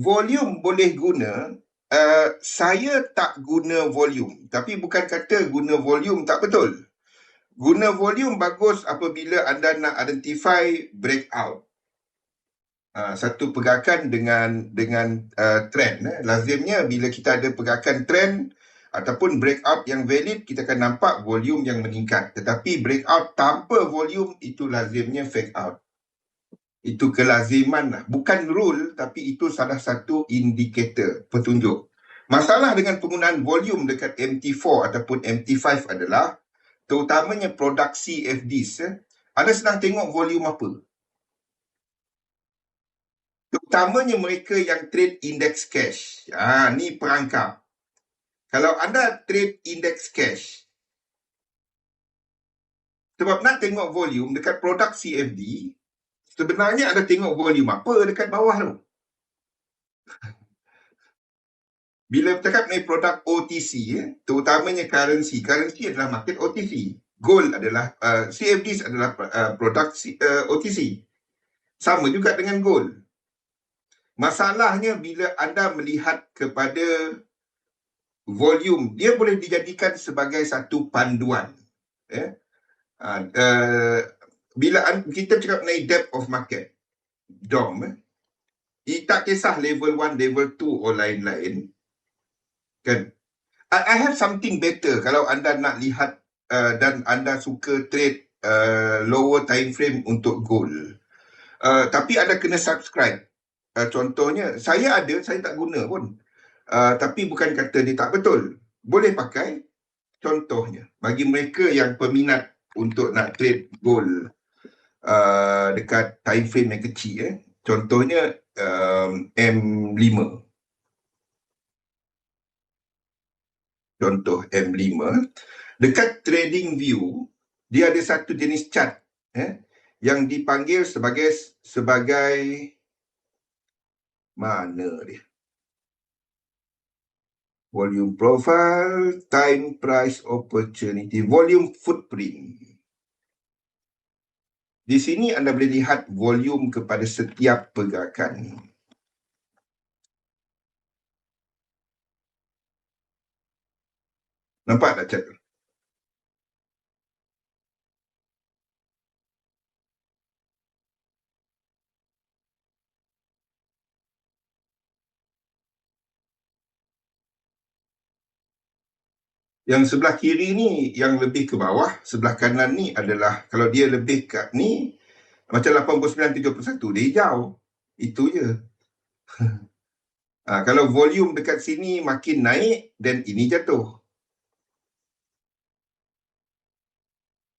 volume boleh guna, uh, saya tak guna volume. Tapi bukan kata guna volume tak betul. Guna volume bagus apabila anda nak identify breakout. Uh, satu pergerakan dengan dengan uh, trend. Eh. Lazimnya bila kita ada pergerakan trend ataupun breakout yang valid, kita akan nampak volume yang meningkat. Tetapi breakout tanpa volume itu lazimnya fake out itu kelaziman lah. Bukan rule tapi itu salah satu indikator petunjuk. Masalah dengan penggunaan volume dekat MT4 ataupun MT5 adalah terutamanya produksi FDs. Eh. Anda sedang tengok volume apa? Terutamanya mereka yang trade index cash. Ha, ni perangkap. Kalau anda trade index cash, sebab nak tengok volume dekat produk CFD, sebenarnya ada tengok volume apa dekat bawah tu. Bila bercakap mengenai produk OTC, eh, terutamanya currency, currency adalah market OTC. Gold adalah, uh, CFDs adalah uh, produk uh, OTC. Sama juga dengan gold. Masalahnya bila anda melihat kepada volume, dia boleh dijadikan sebagai satu panduan. Eh? Uh, uh, bila kita cakap mengenai depth of market, DOM, eh, tak kisah level 1, level 2 atau lain-lain. Kan? I, I have something better kalau anda nak lihat uh, dan anda suka trade uh, lower time frame untuk gold. Uh, tapi anda kena subscribe. Uh, contohnya, saya ada, saya tak guna pun. Uh, tapi bukan kata dia tak betul. Boleh pakai. Contohnya, bagi mereka yang peminat untuk nak trade gold, uh, dekat time frame yang kecil eh. Contohnya um, M5. Contoh M5. Dekat trading view, dia ada satu jenis chart eh, yang dipanggil sebagai sebagai mana dia? Volume profile, time price opportunity, volume footprint. Di sini anda boleh lihat volume kepada setiap pergerakan. Nampak tak cakap? Yang sebelah kiri ni yang lebih ke bawah, sebelah kanan ni adalah kalau dia lebih kat ni macam 8971 dia hijau. Itu je. ha, kalau volume dekat sini makin naik dan ini jatuh.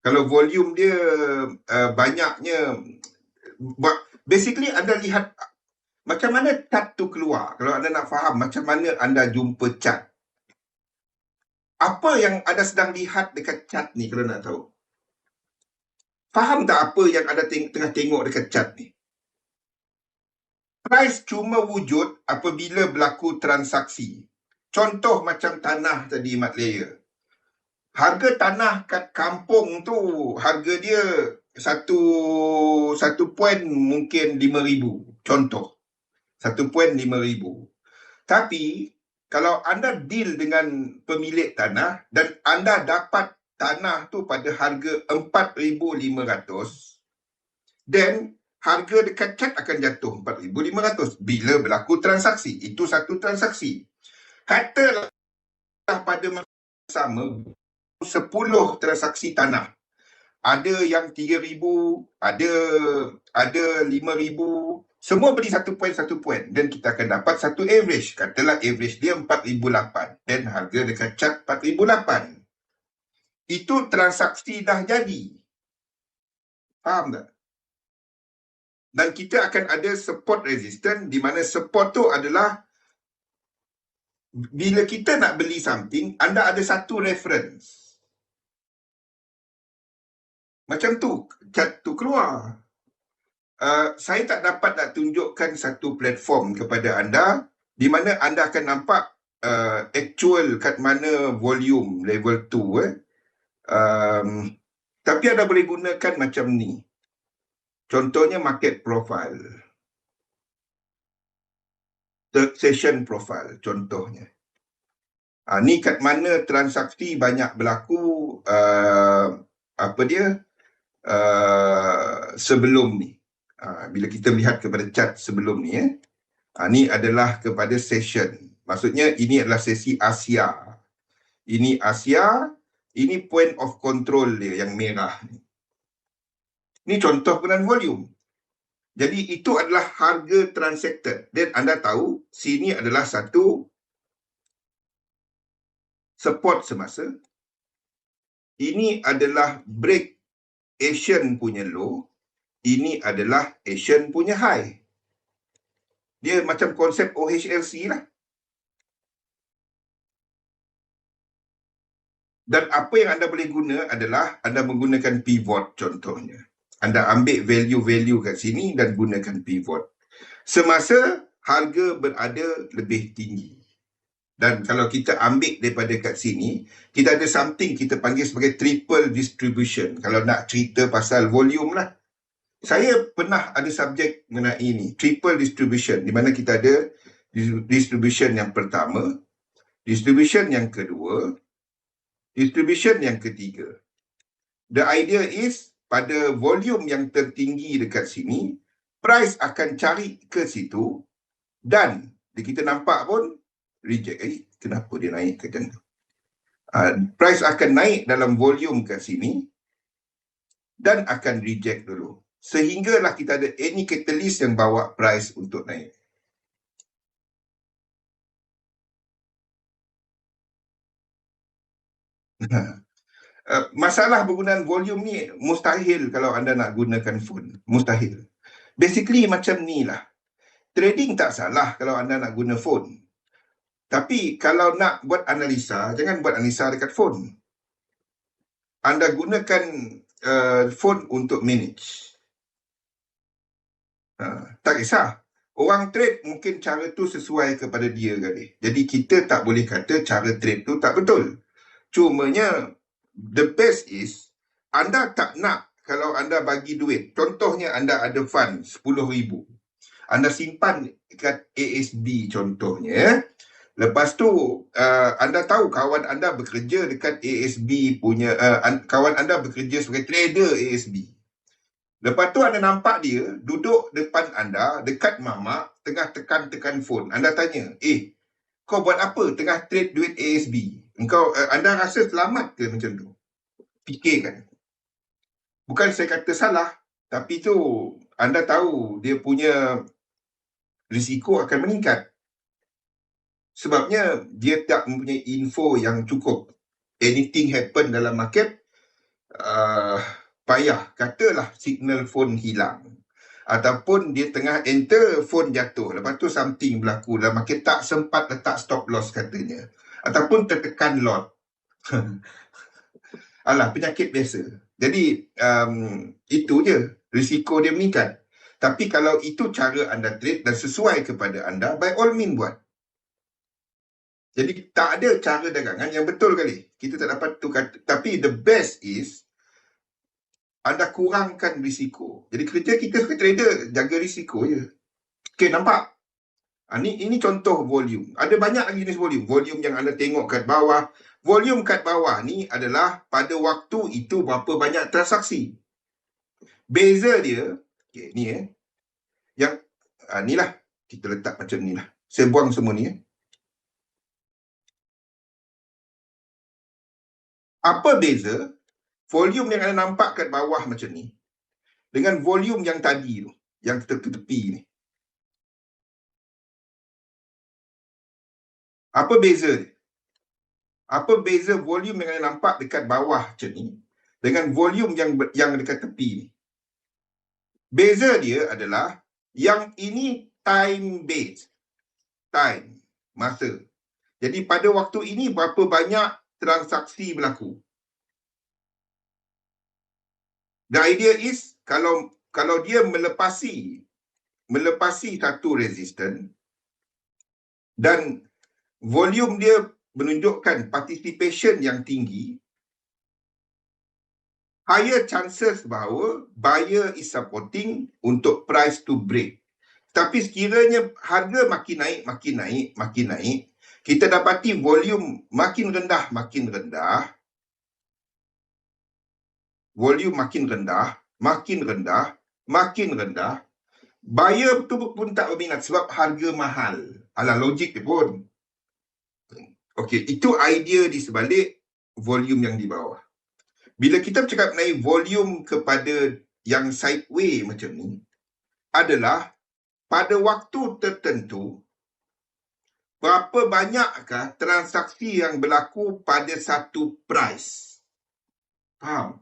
Kalau volume dia uh, banyaknya basically anda lihat macam mana chart tu keluar. Kalau anda nak faham macam mana anda jumpa chart apa yang anda sedang lihat dekat chat ni kalau nak tahu? Faham tak apa yang anda teng- tengah tengok dekat chat ni? Price cuma wujud apabila berlaku transaksi. Contoh macam tanah tadi Mat Lea. Harga tanah kat kampung tu, harga dia satu satu poin mungkin lima ribu. Contoh. Satu poin lima ribu. Tapi kalau anda deal dengan pemilik tanah dan anda dapat tanah tu pada harga 4500 then harga dekat chat akan jatuh 4500 bila berlaku transaksi. Itu satu transaksi. Katalah pada masa sama 10 transaksi tanah. Ada yang 3000 ada ada 5000 semua beri satu poin satu poin dan kita akan dapat satu average. Katalah average dia 4008 dan harga dekat chart 4008. Itu transaksi dah jadi. Faham tak? Dan kita akan ada support resistance di mana support tu adalah bila kita nak beli something, anda ada satu reference. Macam tu, chart tu keluar. Uh, saya tak dapat nak tunjukkan satu platform kepada anda di mana anda akan nampak uh, actual kat mana volume level 2 eh. Um, tapi anda boleh gunakan macam ni. Contohnya market profile. session profile contohnya. Ha, ni kat mana transaksi banyak berlaku uh, apa dia uh, sebelum ni. Ha, bila kita melihat kepada chart sebelum ni eh. Ha, ni adalah kepada session. Maksudnya ini adalah sesi Asia. Ini Asia, ini point of control dia yang merah ni. Ini contoh penggunaan volume. Jadi itu adalah harga transacted. Dan anda tahu sini adalah satu support semasa. Ini adalah break Asian punya low. Ini adalah Asian punya high. Dia macam konsep OHLC lah. Dan apa yang anda boleh guna adalah anda menggunakan pivot contohnya. Anda ambil value-value kat sini dan gunakan pivot. Semasa harga berada lebih tinggi. Dan kalau kita ambil daripada kat sini, kita ada something kita panggil sebagai triple distribution. Kalau nak cerita pasal volume lah. Saya pernah ada subjek mengenai ini, triple distribution. Di mana kita ada distribution yang pertama, distribution yang kedua, distribution yang ketiga. The idea is, pada volume yang tertinggi dekat sini, price akan cari ke situ dan kita nampak pun reject. Eh, kenapa dia naik ke tu? Uh, price akan naik dalam volume ke sini dan akan reject dulu. Sehinggalah kita ada any catalyst yang bawa price untuk naik. Uh, masalah penggunaan volume ni mustahil kalau anda nak gunakan phone. Mustahil. Basically macam ni lah. Trading tak salah kalau anda nak guna phone. Tapi kalau nak buat analisa, jangan buat analisa dekat phone. Anda gunakan uh, phone untuk manage. Uh, tak kisah. Orang trade mungkin cara tu sesuai kepada dia kali. Jadi kita tak boleh kata cara trade tu tak betul. Cumanya the best is anda tak nak kalau anda bagi duit. Contohnya anda ada fund RM10,000. Anda simpan dekat ASB contohnya. Lepas tu uh, anda tahu kawan anda bekerja dekat ASB punya uh, kawan anda bekerja sebagai trader ASB. Lepas tu anda nampak dia duduk depan anda dekat mamak tengah tekan-tekan phone. Anda tanya, "Eh, kau buat apa tengah trade duit ASB?" Engkau uh, anda rasa selamat ke macam tu? Fikirkan. Bukan saya kata salah, tapi tu anda tahu dia punya risiko akan meningkat. Sebabnya dia tak mempunyai info yang cukup. Anything happen dalam market, uh, payah. Katalah signal phone hilang. Ataupun dia tengah enter, phone jatuh. Lepas tu something berlaku dalam market. Tak sempat letak stop loss katanya. Ataupun tertekan lot. Alah, penyakit biasa. Jadi, um, itu je. Risiko dia meningkat. Tapi kalau itu cara anda trade dan sesuai kepada anda, by all means buat. Jadi tak ada cara dagangan yang betul kali. Kita tak dapat tukar. Tapi the best is anda kurangkan risiko. Jadi kerja kita sebagai trader jaga risiko je. Okay, nampak? Ha, ini, ini contoh volume. Ada banyak lagi jenis volume. Volume yang anda tengok kat bawah. Volume kat bawah ni adalah pada waktu itu berapa banyak transaksi. Beza dia, okay, ni eh. Yang, ha, ni lah. Kita letak macam ni lah. Saya buang semua ni eh. Apa beza volume yang anda nampak kat bawah macam ni dengan volume yang tadi tu, yang kita ke tepi ni? Apa beza dia? Apa beza volume yang anda nampak dekat bawah macam ni dengan volume yang yang dekat tepi ni? Beza dia adalah yang ini time based. Time, masa. Jadi pada waktu ini berapa banyak transaksi berlaku. The idea is kalau kalau dia melepasi melepasi satu resisten dan volume dia menunjukkan participation yang tinggi higher chances bahawa buyer is supporting untuk price to break. Tapi sekiranya harga makin naik, makin naik, makin naik, kita dapati volume makin rendah, makin rendah, volume makin rendah, makin rendah, makin rendah, buyer tu pun tak berminat sebab harga mahal. Alah logik dia pun. Okey, itu idea di sebalik volume yang di bawah. Bila kita bercakap mengenai volume kepada yang sideway macam ni, adalah pada waktu tertentu, berapa banyakkah transaksi yang berlaku pada satu price. Faham?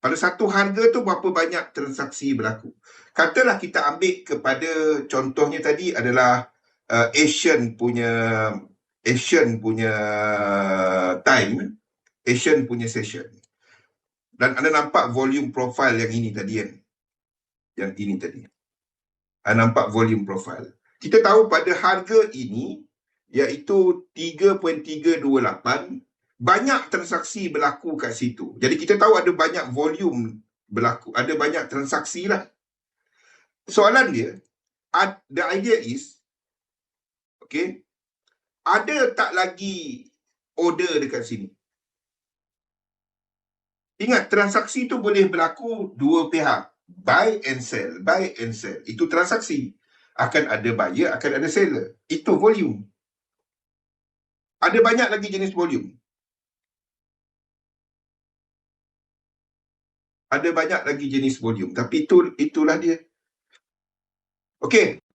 Pada satu harga tu berapa banyak transaksi berlaku. Katalah kita ambil kepada contohnya tadi adalah uh, Asian punya Asian punya time, Asian punya session. Dan anda nampak volume profile yang ini tadi kan. Yang ini tadi. Anda nampak volume profile. Kita tahu pada harga ini iaitu 3.328 banyak transaksi berlaku kat situ. Jadi kita tahu ada banyak volume berlaku, ada banyak transaksi lah. Soalan dia, the idea is, okay, ada tak lagi order dekat sini? Ingat, transaksi tu boleh berlaku dua pihak. Buy and sell, buy and sell. Itu transaksi. Akan ada buyer, akan ada seller. Itu volume. Ada banyak lagi jenis volume. Ada banyak lagi jenis volume tapi itu itulah dia. Okey